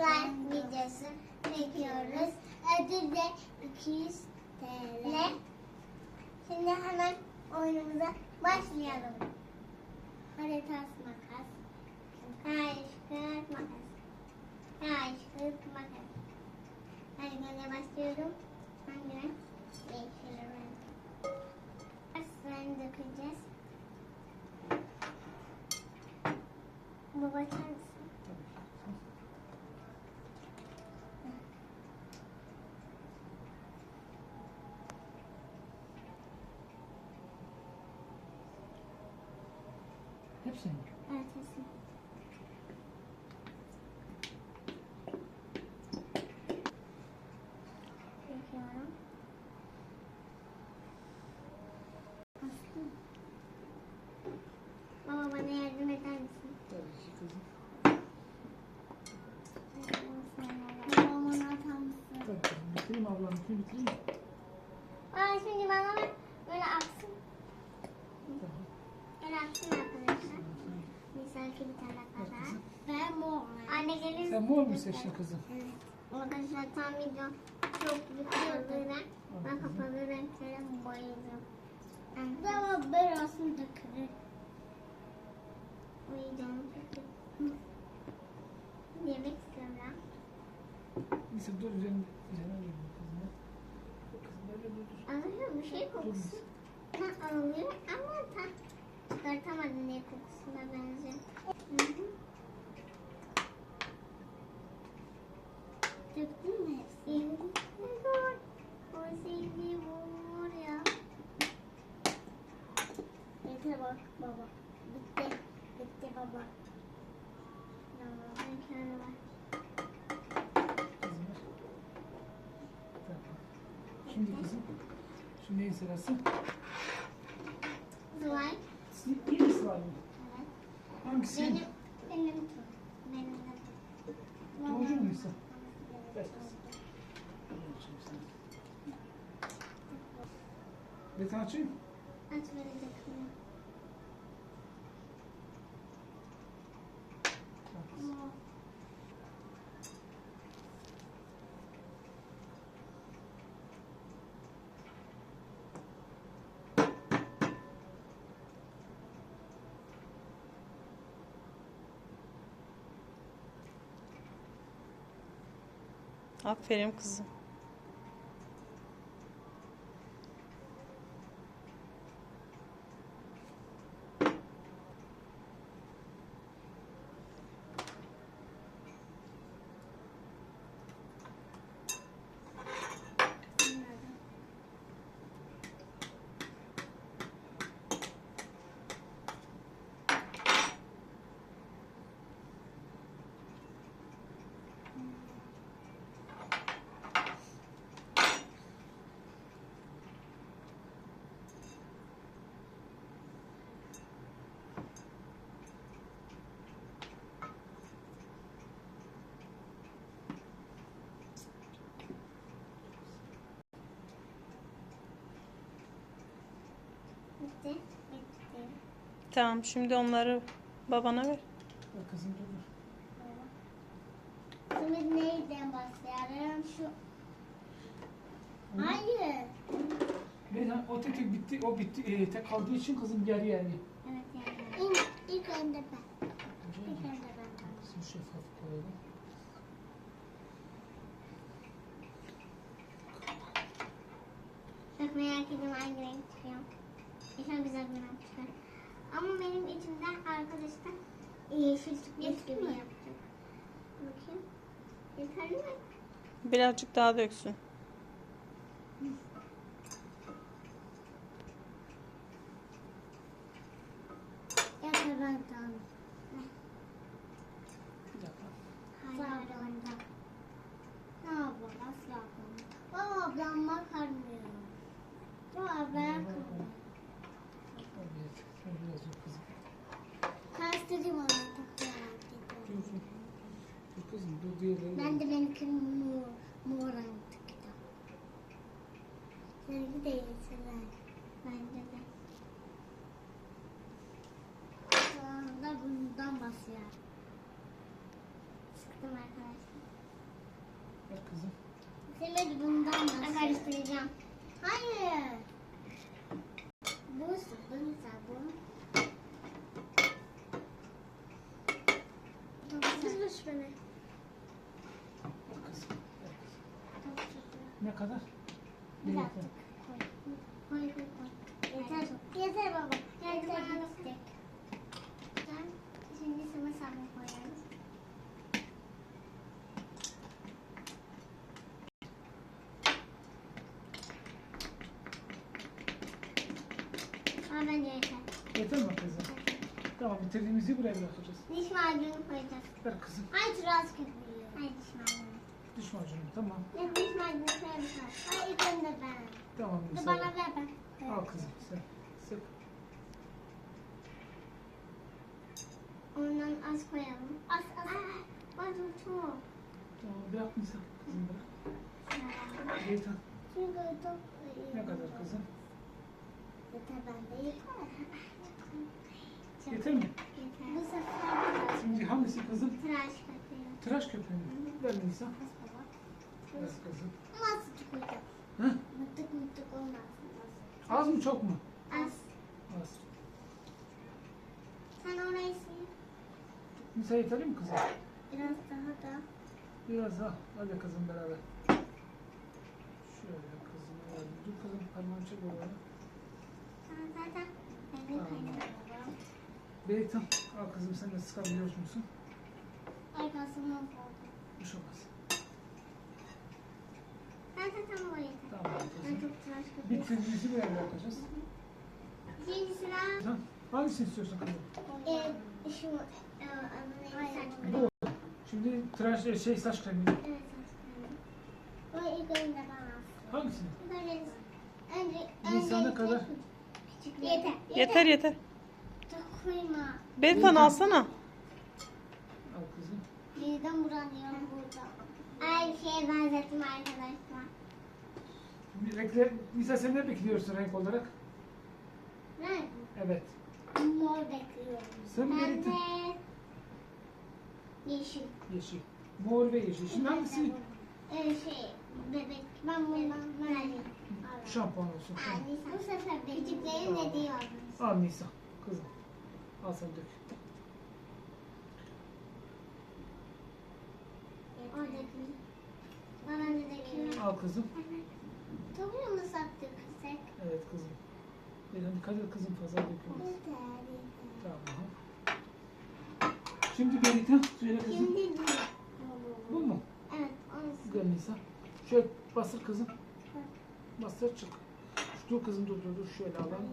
slime videosu çekiyoruz. Ödül de 200 TL. Şimdi hemen oyunumuza başlayalım. Haritas makas. Taş, kağıt, makas. Kağıt, makas. Hadi gene başlıyorum. Renk? Yeşil renk. Slime dökeceğiz. Baba açar kesin. Çekiyorum. Aslı. Baba bana yardım eder misin? Tabii ki kızım. Babamın atar mısın? Tabii kızım. Bitireyim ablamınkini bitireyim mi? Aa şimdi bana. Böyle aksın. Böyle aksın arkadaşlar. Misaki bir tane kadar. Ben mor. Anne gelir Sen mor mu seçtin kızım? Evet. Arkadaşlar tam video çok büyük olduğuna ben kapalı renklere bayıldım. Ama biraz da kırık. Uyuyacağım. Yemek istiyorum. Neyse dur üzerine, üzerine alayım kızım. Kızım böyle dur. Alıyor bir şey kokusu. Ha alıyor ama tam çıkartamadım ne kokusuna benziyor. Döktün mü hepsini? O bu var ya. Yeter bak baba. Bitti. Bitti baba. Kızım ver. Tamam. Şimdi kızım. Şu neyin sırası? Slime. Sizin iyi mi slime? Hangisi? Benim, benim tur. Benim muysa? Evet. Ver kızım. Bunu açayım. Aç verecek mi? Bak kızım. Aferin kızım. Bitti. Bitti. Tamam şimdi onları babana ver. Bak kızım dur dur. Şimdi neyden başlayalım? Şu... Hayır. Beton o tek tek bitti. O bitti. E, tek kaldığı için kızım geri yani. Evet yani. İlk, ilk önce ben. İlk önce ben. Kızım şeffaf koyalım. Çok merak ediyorum hangi renk çıkıyor. Güzel bir renk çıkar. Ama benim içimden arkadaşlar yeşil çıkmış gibi yapacak. Bakayım. Yeterli mi? Birazcık daha döksün. Yeter ben tamam. Dakika. Hayır. Ablamda. Ne ablam? Asla ablam. Baba ablam makarnıyor. Baba ben kırmızı. Evet. Şöyle biraz dur kızım. Karıştırayım onu. Çok merak ediyorum. Dur dur. Dur kızım dur diğerleri. Ben de benimki mor, mor renkli kitap. Seninki de yeşil renk. Bence de. Sonra da bundan başlayalım. Sıktım arkadaşlar. bana. Kızım. ver kızım. Ne kadar? Bir Yeter. dakika. Koy koy koy. Yeter. Yeter baba. Yeter. Bana tek. Sen şimdi sıvı sabun koyarız. Ama bence yeter. Yeter mi kızım? Tamam bitirdiğimizi buraya bırakacağız. Diş macunu koyacağız. Ver kızım. Ay tıraş köpüğü. Ay diş macunu. Diş macunu tamam. Ne diş macunu koyalım. Ay ilk önce ben. Tamam Dur bana ver ben. Al kızım sen. Sık. Ondan az koyalım. Az az. Aa, az çok. Tamam bırak Nisa. Kızım bırak. Yeter. Çünkü çok Ne kadar kızım? Yeter bende yeter. Yeter mi? Bu sefer Şimdi hangisi kızım? tıraş köpüğü. Tıraş köpüğü mü? Ver Nisa. Ver kızım. Azıcık koyacağım. Hı? Mıttık olmasın. Az mı çok mu? Az. Az. Sen orayı sil. Nisa yeterli mi kızım? Biraz daha da. Biraz daha. Hadi kızım beraber. Şöyle kızım. Dur kızım parmağını çek oraya. Sen zaten beni Tamam. kaynatma. Beytan. Al kızım sen de sıkabiliyor musun? Arkasını oldu. Bir şey olmaz. Zaten tam o yeter. Tamam Ben çok tıraş köpüğü. Bitirdiğimizi buraya bırakacağız. Şimdi sıra Tamam. Hangisini istiyorsun kızım? e, şu e, adı neydi saç kremi. Bu. Şimdi tıraş şey saç kremi. Evet saç kremi. Bu ilk önce bana alsın. Hangisini? Böyle önce Nisan'a önce kadar. Küçük yeter. Yeter yeter. Çok koyma. Beytan alsana. Al kızım. Midem bulanıyor burada. Aynı şeye benzettim arkadaşlar. Bir Renkle, Nisa sen ne bekliyorsun renk olarak? Ben Evet. mor bekliyorum. Sen Ben belirtin. de yeşil. Yeşil. Mor ve yeşil. Şimdi hangisi Ee, şey bebek. Ben bundan ben şampuan olsun? Tamam. Bu sefer küçüklerin ne diyor? Al Nisa. Kızım. Al sen dök. Oradaki. Bana ne döküyor? Al kızım. Tabii mı sattık kızak? Evet kızım. Benim dikkat et kızım fazla dökülmez. Tamam. Şimdi Berita söyle kızım. Şimdi bu. Bu mu? Evet, onu Gel Nisa. Şöyle bastır kızım. Bastır çık. Dur kızım dur dur dur. Şöyle alalım.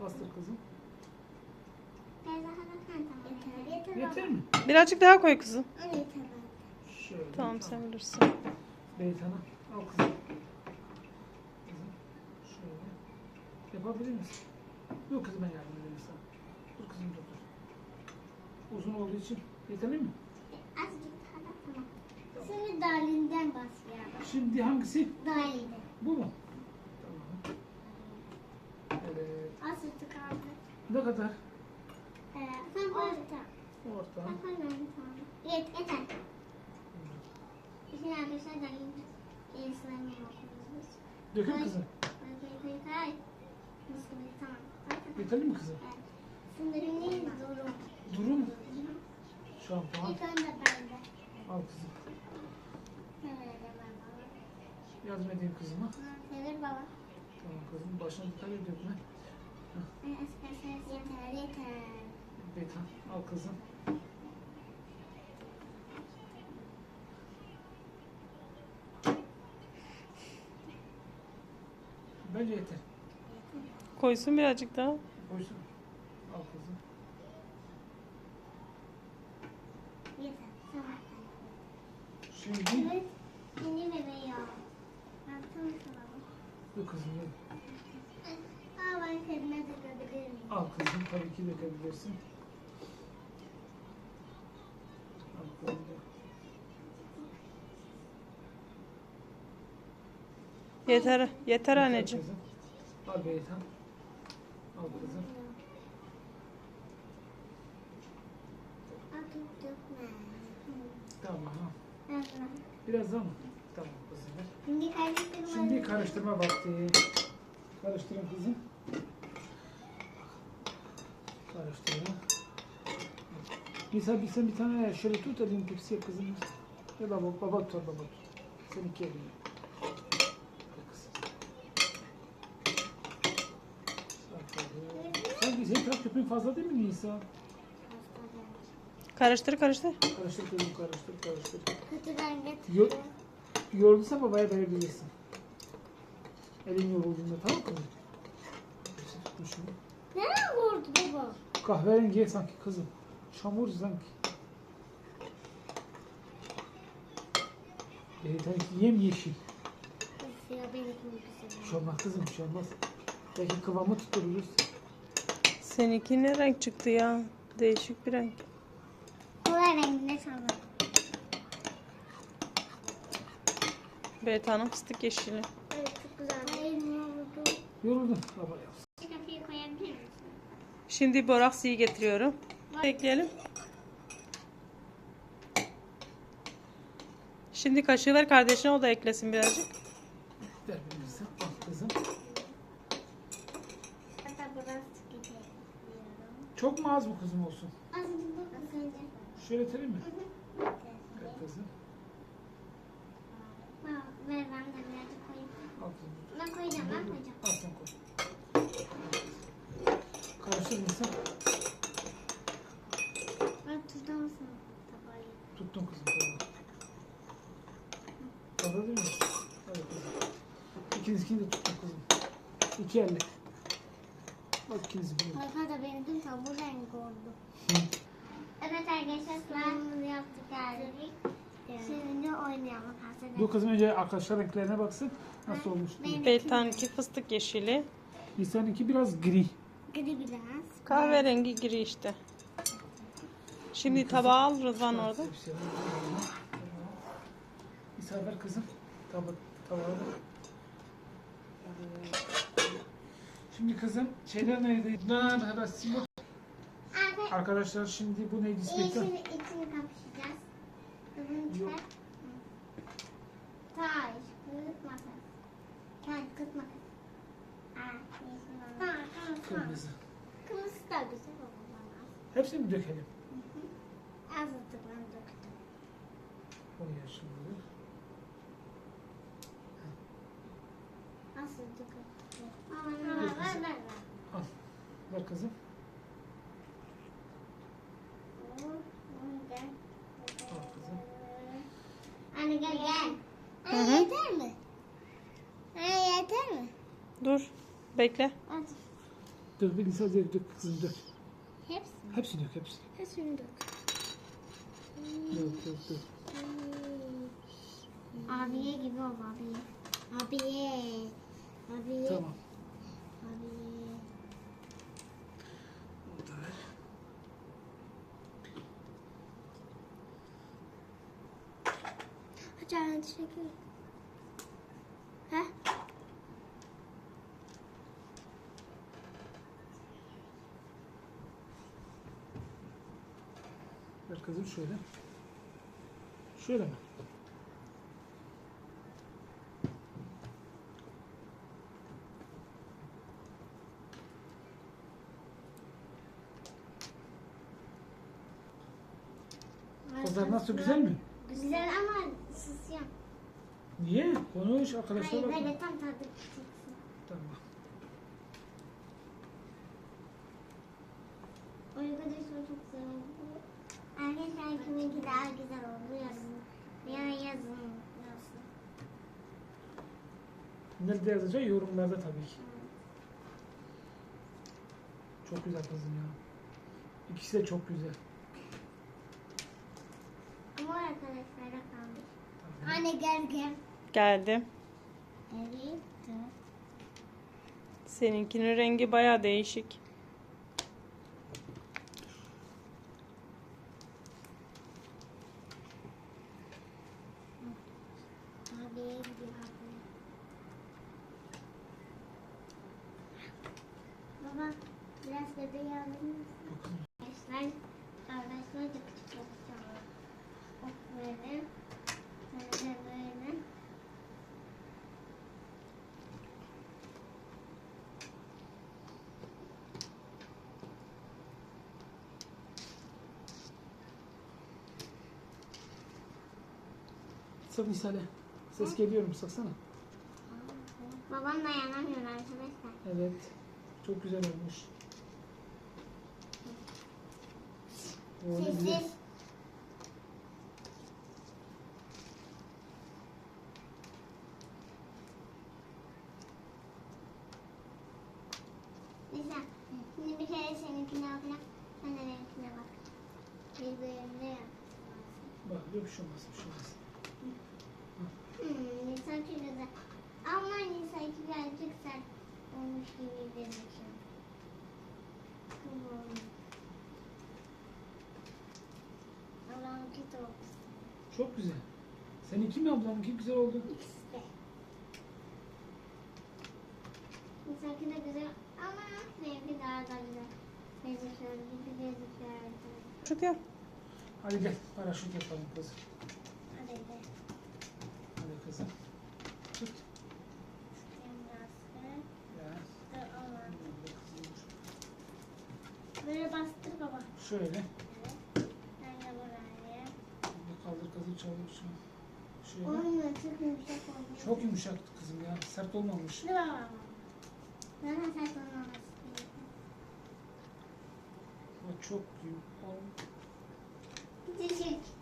Bastır kızım. Biraz daha da sen tamam. Yeter, mi? Birazcık daha koy kızım. Yeter bence. Şöyle. Tamam sen bilirsin. Beytan'a al kızım. Kızım. Şöyle. Yapabilir misin? Yok kızım ben yardım edeyim sana. Dur kızım dur dur. Uzun olduğu için yeterli mi? Azıcık daha da tamam. Şimdi dalinden başlayalım. Şimdi hangisi? Dalide. Bu mu? Tamam. Evet. Azıcık kaldı. Ne kadar? Ee, sen orta. Orta. Ben koymadım tamam. Yet, yeter. Şimdi arkadaşlar dalinde. Yeni sırayı yapıyoruz biz. Dökün Koy. kızım. Koy koy koy koy. Mis gibi tamam. Zaten- Yeterli mi kızım? Evet. Sınırım değil zorum. Duru mu? Şampuan. İlk önce bende. Al kızım. Yardım edeyim kızıma. Çevir baba. Tamam kızım. Başına dikkat et dökme. Yeter yeter. Beytan al kızım. Bence yeter. Koysun birazcık daha. Koysun. Al kızım. Yeter. Tamam. Şimdi Evet. Yeni bebeği al. Sana. dur kızım gel. Aa ben kendime takabilir miyim? Al kızım tabii ki dökebilirsin. Yeter. Yeter anneciğim. kızım. Al Beytan. Al kızım. Tamam. Biraz daha mı? Tamam kızım. Şimdi karıştırma. Şimdi karıştırma vakti. Karıştırın kızım. Karıştırın. Nisa bir sen bir tane şöyle tut elini tepsiye kızım. Ya baba, baba tutar baba tut. Sen iki elini. Gel kızım. Senin taraf köpüğün fazla değil mi Nisa? Karıştır karıştır. Karıştır kızım karıştır karıştır. Kötüden Yo- getirdim. Yorulduysa babaya verebilirsin. Elin yorulduğunda tamam mı kızım? Şunu. Nereye vurdu baba? Kahverengi sanki kızım. Çamur sanki. Ee, sanki yem yeşil. Of ya benim Bir şey olmaz kızım bir şey olmaz. Belki kıvamı tuttururuz. Seninki ne renk çıktı ya? Değişik bir renk. Kola renginde sanırım. Beytan'ın fıstık yeşili. Evet çok güzel. Ay ne oldu? Yoruldun baba yapsın. Kapıyı koyabilir misin? Şimdi boraksiyi getiriyorum. Ekleyelim. Şimdi kaşığı ver kardeşine o da eklesin birazcık. Ver. Al kızım. Hatta biraz gidiyorum. Çok mu az mı kızım olsun? Azıcık bak az önce. Şöyle yetelim mi? Ver kızım. Bak, Ver ben de birazcık koyayım. Al kızım. Ben koyacağım ben koyacağım. Al sen koy. Karıştır Nisa. Ben tutar mısın tabağı? Tuttun kızım tamam. Fazla değil mi? Hadi kızım. İkinizinkini de tuttun kızım. İki elle. Bak ikinizinkini de. Arka da benim tabu rengi oldu. Evet arkadaşlar slime'ımızı yaptık geldik. Şimdi oynayalım. Hasede. Dur kızım önce arkadaşlar renklerine baksın. Nasıl olmuş diye. Beytan'ınki fıstık yeşili. Nisa'nınki biraz gri. gri biraz. Kahverengi giri işte. Şimdi tabağı al Rıdvan orada. Yanında. Nisa ver kızım. Tabak, tabağı da. Şimdi kızım şeyler neydi? Bunlar. Abi Arkadaşlar şimdi bu neydi ismi? yeşil içini kapışacağız. Kızını Yok. çıkar. Taş, kırık makas. Taş, kırık makas. Aa, yeşil makas. Tamam, tamam, tamam. Kırmızı. Kırmızı da güzel olur bana. Hepsini mi dökelim? Azıcık ben döktüm. O yaşında. Azıcık. Ver, ver, ver. Al. Ver kızım. Al kızım. Anne gel gel. Hı Anne hı. yeter mi? Anne yeter mi? Dur. Bekle. Hadi. Dur bir Nisa dök, dök kızım dök. Hepsi. Hepsini dök hepsini. Hepsini dök. Dök dök dök. Abiye gibi ol abiye. Abiye. Abiye. Tamam. Abiye. Onu da ver. Anne teşekkür ederim. He? Ver kızım şöyle. Şöyle mi? Kızlar nasıl güzel mi? Güzel ama susuyorum. Niye? Konuş arkadaşlar Hayır böyle tam tadı çıksın. Tamam. Arkadaşlar çok güzel oldu. Arkadaşlar kiminki daha güzel oldu yazın. Ya yazın. Yazın. Nerede yazacak? Yorumlarda tabii ki. Çok güzel kızım ya. İkisi de çok güzel. Arkadaşlara kalmış. Anne gel gel. Geldim. Evet. Seninkinin rengi baya değişik. Abiye gidiyor abi. Baba biraz bebeği alır mısın? Bakın. Arkadaşlar, arkadaşlar da küçük yapacağım. Bak böyle. Böyle böyle. Sık Nisa'le. Ses geliyor mu? Sıksana. Babam dayanamıyor arkadaşlar. Evet. Çok güzel olmuş. Ne güzel. Sessiz. Nisa, şimdi bir kere seninkine bakacağım. De benimkine bak. Birbirine yap. Bak yok bir şey olmaz. Bir şey olmaz. Hmm, Nisa çok güzel. Ama Nisa iki birazcık sert olmuş gibi gözüküyor. Allah'ınki de olsun. Çok güzel. Seninki mi ablamınki güzel oldu? İkisi de. Nisa'nki de güzel ama benimki daha da güzel gözüküyor gibi gözüküyor arkadaşlar. Çok ya. Hadi gel paraşüt yapalım kızım. Kızım. Tut. Böyle bastır baba. Şöyle. Evet. Ben de buraya. Bir kaldır kızım çabuk şunu. Şöyle. Olmuyor çok yumuşak olmuş. Çok yumuşak kızım ya. Sert olmamış. Dur baba. Zaten sert olmaması. Ama çok yum. Küçücük.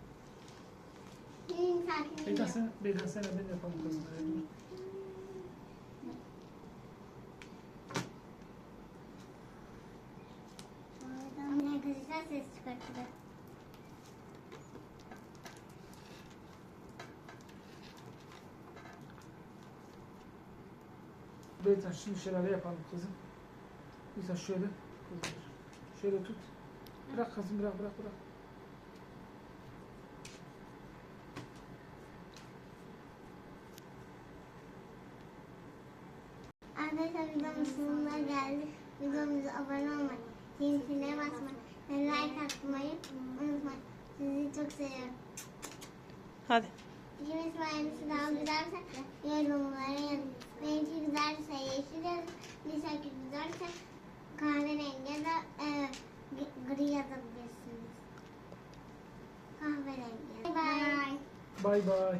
Sakinim Beydan yok. sen, Beydan sen ben yapalım kızım. Dur. Ama arkadaşlar ses şimdi şelale yapalım kızım. Beydan şöyle. Şöyle tut. Bırak kızım bırak bırak bırak. Arkadaşlar videomuz sonuna geldik. Videomuza abone olmayı, zincirine basmayı ve like atmayı unutmayın. Sizi çok seviyorum. Hadi. İkimiz hangisi daha güzelse yorumlara yazın. Benimki güzelse yeşil yazın. Nisa'ki güzelse kahverengi ya da e, gri- yazabilirsiniz. Kahverengi. Bye bye. Bay bay.